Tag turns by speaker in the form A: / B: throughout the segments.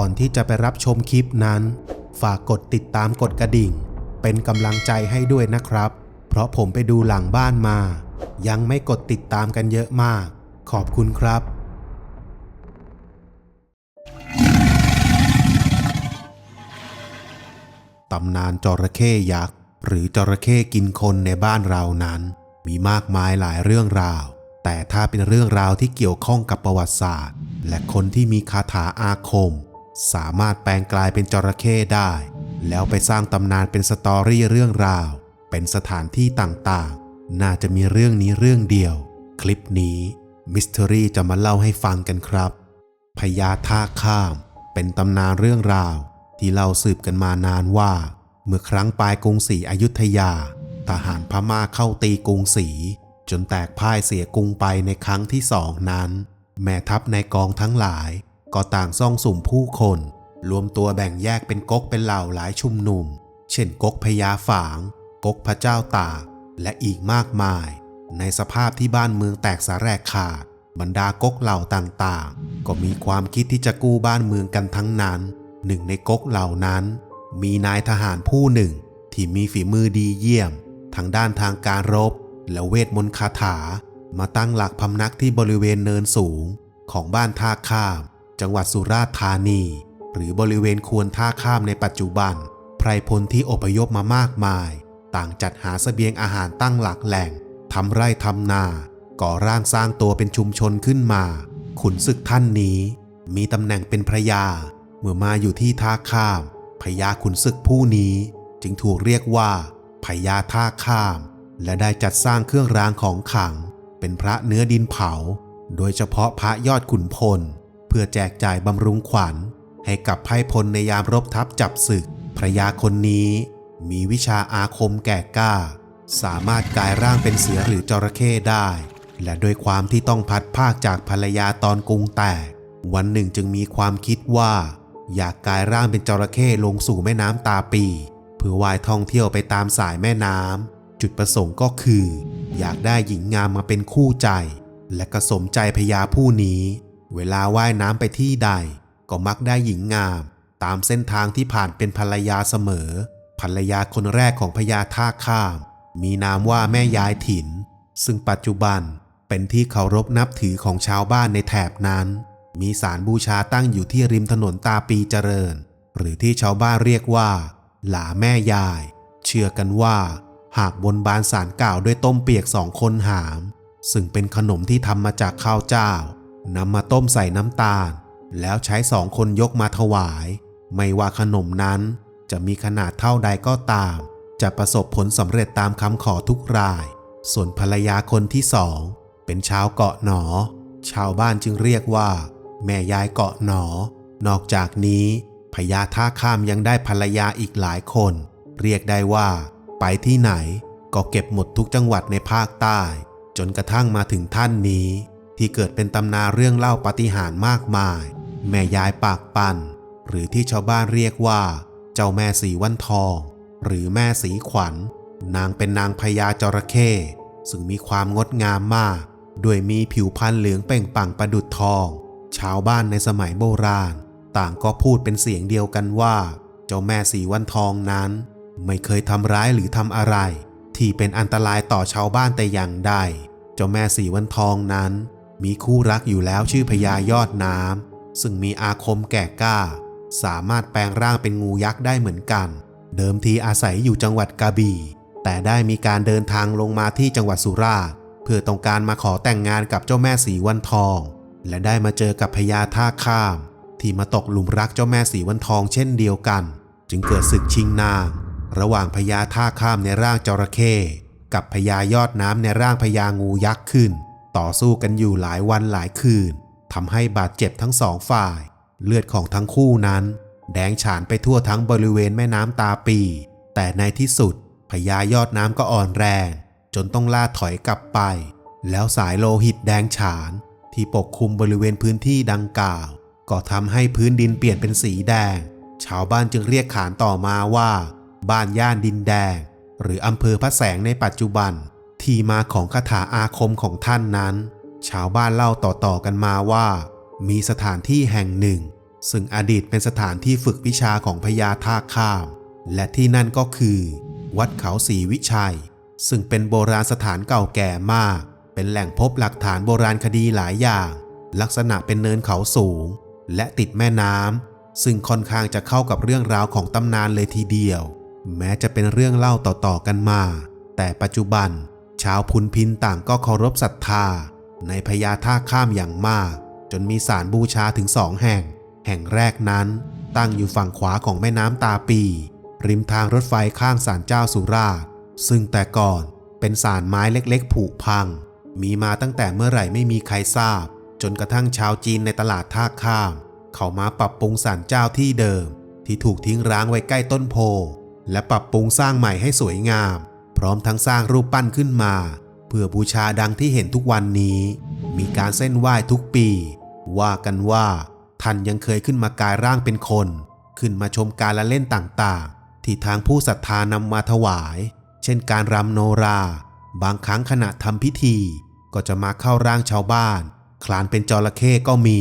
A: ก่อนที่จะไปรับชมคลิปนั้น ฝากกดติดตามกดกระดิ่ง เป็นกำลังใจให้ด้วยนะครับ เพราะผมไปดูหลังบ้านมา ยังไม่กดติดตามกันเยอะมาก ขอบคุณครับตำนานจระเข้ยักษ์หรือจระเข้กินคนในบ้านเรานั้น มีมากมายหลายเรื่องราว แต่ถ้าเป็นเรื่องราวที่เกี่ยวข้องกับประวัติศาสตร์ และคนที่มีคาถาอาคม สามารถแปลงกลายเป็นจระเข้ได้ แล้วไปสร้างตำนานเป็นสตอรี่เรื่องราว เป็นสถานที่ต่างๆ น่าจะมีเรื่องนี้เรื่องเดียว คลิปนี้มิส t ต r รี่จะมาเล่าให้ฟังกันครับพญาท่าข้าม เป็นตำนานเรื่องราว ที่เล่าสืบกันมานานว่า เมื่อครั้งปลายกรุงศรีอยุธยา ทหารพม่าเข้าตีกรุงศรีจนแตกพ่ายเสียกรุงไปในครั้งที่สองนั้น แม่ทัพในกองทั้งหลาย ก็ต่างซ่องสุ่มผู้คน รวมตัวแบ่งแยกเป็นก๊กเป็นเหล่าหลายชุมนุม เช่นก๊กพญาฝาง ก๊กพระเจ้าตากและอีกมากมาย ในสภาพที่บ้านเมืองแตกสาแรกขาดบรรดาก๊กเหล่าต่างๆ ก็มีความคิดที่จะกู้บ้านเมืองกันทั้งนั้น หนึ่งในก๊กเหล่านั้น มีนายทหารผู้หนึ่ง ที่มีฝีมือดีเยี่ยม ทางด้านทางการรบ และเวทมนต์คาถา มาตั้งหลักพำนักที่บริเวณเนินสูงของบ้านท่าข้าม จังหวัดสุราษฎร์ธานี หรือบริเวณควรท่าข้ามในปัจจุบัน ไพรพลที่อพยพมามากมาย ต่างจัดหาเสบียงอาหารตั้งหลักแหล่งทำไร่ทำนา ก่อร่างสร้างตัวเป็นชุมชนขึ้นมา ขุนศึกท่านนี้ มีตำแหน่งเป็นพระยา เมื่อมาอยู่ที่ท่าข้ามพญาขุนศึกผู้นี้ จึงถูกเรียกว่าพญาท่าข้าม และได้จัดสร้างเครื่องรางของขลัง เป็นพระเนื้อดินเผา โดยเฉพาะพระยอดขุนพล เพื่อแจกจ่ายบำรุงขวัญ ให้กับไพ่พลในยามรบทัพจับศึก พระยาคนนี้มีวิชาอาคมแก่กล้า สามารถกลายร่างเป็นเสือหรือจระเข้ได้ และโดยความที่ต้องพัดภาคจากภรรยาตอนกรุงแตก วันหนึ่งจึงมีความคิดว่า อยากกลายร่างเป็นจระเข้ลงสู่แม่น้ำตาปี เพื่อว่ายท่องเที่ยวไปตามสายแม่น้ำจุดประสงค์ก็คือ อยากได้หญิงงามมาเป็นคู่ใจ และก็สมใจพญาผู้นี้ เวลาว่ายน้ำไปที่ใด ก็มักได้หญิงงาม ตามเส้นทางที่ผ่านเป็นภรรยาเสมอ ภรรยาคนแรกของพญาท่าข้าม มีนามว่าแม่ยายถิ่น ซึ่งปัจจุบันเป็นที่เคารพนับถือของชาวบ้านในแถบนั้น มีศาลบูชาตั้งอยู่ที่ริมถนนตาปีเจริญ หรือที่ชาวบ้านเรียกว่า หลาแม่ยาย เชื่อกันว่า หากบนบานสารกล่าวด้วยต้มเปียกสองคนหาม ซึ่งเป็นขนมที่ทำมาจากข้าวเจ้า นำมาต้มใส่น้ำตาล แล้วใช้สองคนยกมาถวาย ไม่ว่าขนมนั้นจะมีขนาดเท่าใดก็ตาม จะประสบผลสำเร็จตามคำขอทุกราย ส่วนภรรยาคนที่สอง เป็นชาวเกาะหนอ ชาวบ้านจึงเรียกว่า แม่ยายเกาะหนอ นอกจากนี้พญาท่าข้ามยังได้ภรรยาอีกหลายคน เรียกได้ว่า ไปที่ไหน ก็เก็บหมดทุกจังหวัดในภาคใต้ จนกระทั่งมาถึงท่านนี้ ที่เกิดเป็นตำนานเรื่องเล่าปาฏิหาริย์มากมาย แม่ยายปากปันหรือที่ชาวบ้านเรียกว่า เจ้าแม่สีวันทอง หรือแม่สีขวัญ นางเป็นนางพญาจระเข้ซึ่งมีความงดงามมากด้วยมีผิวพรรณเหลืองเป่งปังประดุจทอง ชาวบ้านในสมัยโบราณ ต่างก็พูดเป็นเสียงเดียวกันว่า เจ้าแม่สีวันทองนั้น ไม่เคยทำร้ายหรือทำอะไร ที่เป็นอันตรายต่อชาวบ้านแต่อย่างใด เจ้าแม่สีวันทองนั้น มีคู่รักอยู่แล้วชื่อพญายอดน้ำซึ่งมีอาคมแก่กล้า สามารถแปลงร่างเป็นงูยักษ์ได้เหมือนกัน เดิมทีอาศัยอยู่จังหวัดกระบี่ แต่ได้มีการเดินทางลงมาที่จังหวัดสุราษฎร์เพื่อต้องการมาขอแต่งงานกับเจ้าแม่สีวันทอง และได้มาเจอกับพญาท่าข้าม ที่มาตกหลุมรักเจ้าแม่สีวันทองเช่นเดียวกัน จึงเกิดศึกชิงนางระหว่างพญาท่าข้ามในร่างจระเข้กับพญายอดน้ำในร่างพญางูยักษ์ขึ้น ต่อสู้กันอยู่หลายวันหลายคืนทำให้บาดเจ็บทั้งสองฝ่าย เลือดของทั้งคู่นั้น แดงฉานไปทั่วทั้งบริเวณแม่น้ำตาปี แต่ในที่สุดพญายอดน้ำก็อ่อนแรง จนต้องล่าถอยกลับไป แล้วสายโลหิตแดงฉาน ที่ปกคลุมบริเวณพื้นที่ดังกล่าว ก็ทำให้พื้นดินเปลี่ยนเป็นสีแดง ชาวบ้านจึงเรียกขานต่อมาว่า บ้านย่านดินแดง หรืออำเภอพระแสงในปัจจุบัน ที่มาของคาถาอาคมของท่านนั้น ชาวบ้านเล่าต่อๆกันมาว่า มีสถานที่แห่งหนึ่ง ซึ่งอดีตเป็นสถานที่ฝึกวิชาของพญาท่าข้าม และที่นั่นก็คือ วัดเขาศรีวิชัย ซึ่งเป็นโบราณสถานเก่าแก่มาก เป็นแหล่งพบหลักฐานโบราณคดีหลายอย่าง ลักษณะเป็นเนินเขาสูง และติดแม่น้ำซึ่งค่อนข้างจะเข้ากับเรื่องราวของตำนานเลยทีเดียว แม้จะเป็นเรื่องเล่าต่อๆกันมา แต่ปัจจุบัน ชาวพุนพินต่างก็เคารพศรัทธา ในพญาท่าข้ามอย่างมาก จนมีศาลบูชาถึงสองแห่ง แห่งแรกนั้นตั้งอยู่ฝั่งขวาของแม่น้ำตาปี ริมทางรถไฟข้างศาลเจ้าสุราษฎร์ซึ่งแต่ก่อนเป็นศาลไม้เล็กๆ ผุพัง มีมาตั้งแต่เมื่อไหร่ไม่มีใครทราบ จนกระทั่งชาวจีนในตลาดท่าข้าม เขามาปรับปรุงศาลเจ้าที่เดิม ที่ถูกทิ้งร้างไว้ใกล้ต้นโพ และปรับปรุงสร้างใหม่ให้สวยงาม พร้อมทั้งสร้างรูปปั้นขึ้นมา เพื่อบูชาดังที่เห็นทุกวันนี้ มีการเส้นไหว้ทุกปี ว่ากันว่าท่านยังเคยขึ้นมากายร่างเป็นคน ขึ้นมาชมการละเล่นต่างๆ ที่ทางผู้ศรัทธานำมาถวาย เช่นการรำโนรา บางครั้งขณะทำพิธี ก็จะมาเข้าร่างชาวบ้าน คลานเป็นจระเข้ก็มี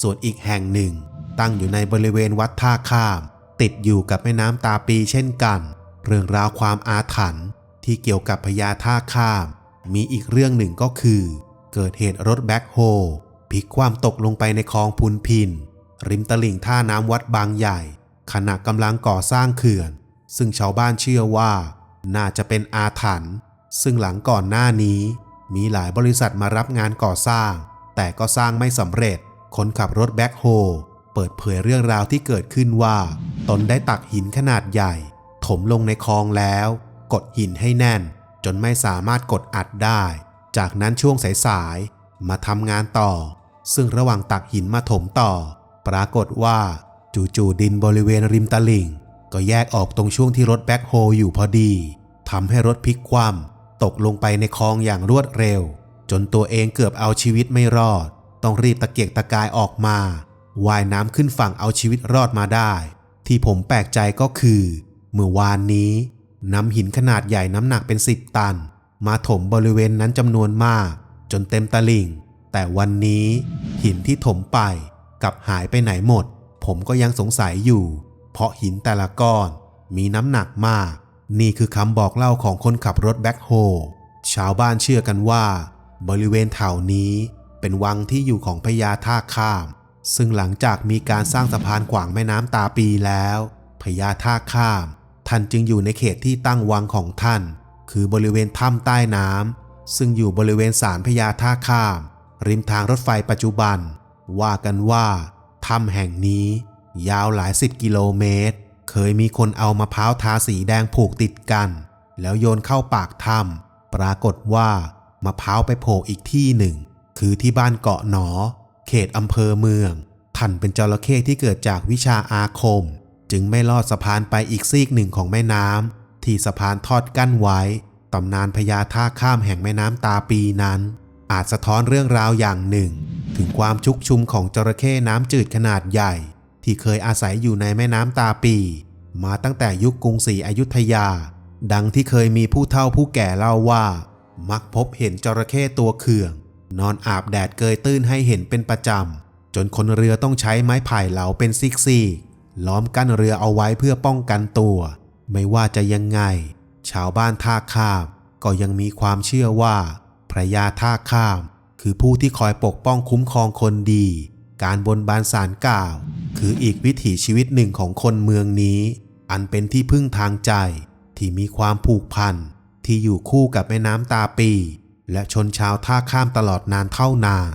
A: ส่วนอีกแห่งหนึ่ง ตั้งอยู่ในบริเวณวัดท่าข้าม ติดอยู่กับแม่น้ำตาปีเช่นกัน เรื่องราวความอาถรรพ์ ที่เกี่ยวกับพญาท่าข้าม มีอีกเรื่องหนึ่งก็คือ เกิดเหตุรถแบ็คโฮพลิกคว่ำตกลงไปในคลองพุนพิน ริมตลิ่งท่าน้ำวัดบางใหญ่ ขณะกำลังก่อสร้างเขื่อน ซึ่งชาวบ้านเชื่อว่า น่าจะเป็นอาถรรพ์ซึ่งหลังก่อนหน้านี้ มีหลายบริษัทมารับงานก่อสร้าง แต่ก็สร้างไม่สำเร็จ คนขับรถแบ็คโฮเปิดเผยเรื่องราวที่เกิดขึ้นว่า ตนได้ตักหินขนาดใหญ่ ถมลงในคลองแล้ว กดหินให้แน่น จนไม่สามารถกดอัดได้ จากนั้นช่วงสายๆมาทำงานต่อ ซึ่งระหว่างตักหินมาถมต่อ ปรากฏว่าจู่ๆดินบริเวณริมตลิ่ง ก็แยกออกตรงช่วงที่รถแบ็คโฮอยู่พอดีทำให้รถพลิกคว่ำตกลงไปในคลองอย่างรวดเร็ว จนตัวเองเกือบเอาชีวิตไม่รอด ต้องรีบตะเกียกตะกายออกมาว่ายน้ำขึ้นฝั่งเอาชีวิตรอดมาได้ ที่ผมแปลกใจก็คือ เมื่อวานนี้ นำหินขนาดใหญ่น้ำหนักเป็นสิบตัน มาถมบริเวณนั้นจำนวนมาก จนเต็มตลิ่ง แต่วันนี้หินที่ถมไปกับหายไปไหนหมด ผมก็ยังสงสัยอยู่ เพราะหินแต่ละก้อนมีน้ำหนักมาก นี่คือคำบอกเล่าของคนขับรถแบ็คโฮชาวบ้านเชื่อกันว่า บริเวณแถวนี้เป็นวังที่อยู่ของพญาท่าข้าม ซึ่งหลังจากมีการสร้างสะพานขวางแม่น้ำตาปีแล้วพญาท่าข้าม ท่านจึงอยู่ในเขตที่ตั้งวังของท่าน คือบริเวณถ้ำใต้น้ำซึ่งอยู่บริเวณศาลพญาท่าข้าม ริมทางรถไฟปัจจุบัน ว่ากันว่าถ้ำแห่งนี้ ยาวหลายสิบกิโลเมตร เคยมีคนเอามะพร้าวทาสีแดงผูกติดกัน แล้วโยนเข้าปากถ้ำปรากฏว่ามะพร้าวไปโผล่อีกที่หนึ่ง คือที่บ้านเกาะหนอ เขตอำเภอเมือง ท่านเป็นจระเข้ที่เกิดจากวิชาอาคม จึงไม่ลอดสะพานไปอีกซีกหนึ่งของแม่น้ำที่สะพานทอดกั้นไว้ ตำนานพญาท่าข้ามแห่งแม่น้ำตาปีนั้น อาจสะท้อนเรื่องราวอย่างหนึ่ง ถึงความชุกชุมของจระเข้น้ำจืดขนาดใหญ่ ที่เคยอาศัยอยู่ในแม่น้ำตาปี มาตั้งแต่ยุคกรุงศรีอยุธยา ดังที่เคยมีผู้เฒ่าผู้แก่เล่าว่า มักพบเห็นจระเข้ตัวเขื่อง นอนอาบแดดเกยตื้นให้เห็นเป็นประจำจนคนเรือต้องใช้ไม้ไผ่เหลาเป็นซิกซีก ล้อมกั้นเรือเอาไว้เพื่อป้องกันตัว ไม่ว่าจะยังไง ชาวบ้านท่าข้าม ก็ยังมีความเชื่อว่า พระยาท่าข้าม คือผู้ที่คอยปกป้องคุ้มครองคนดี การบนบานสารกล่าว คืออีกวิถีชีวิตหนึ่งของคนเมืองนี้ อันเป็นที่พึ่งทางใจ ที่มีความผูกพัน ที่อยู่คู่กับแม่น้ำตาปี และชนชาวท่าข้ามตลอดนานเท่านาน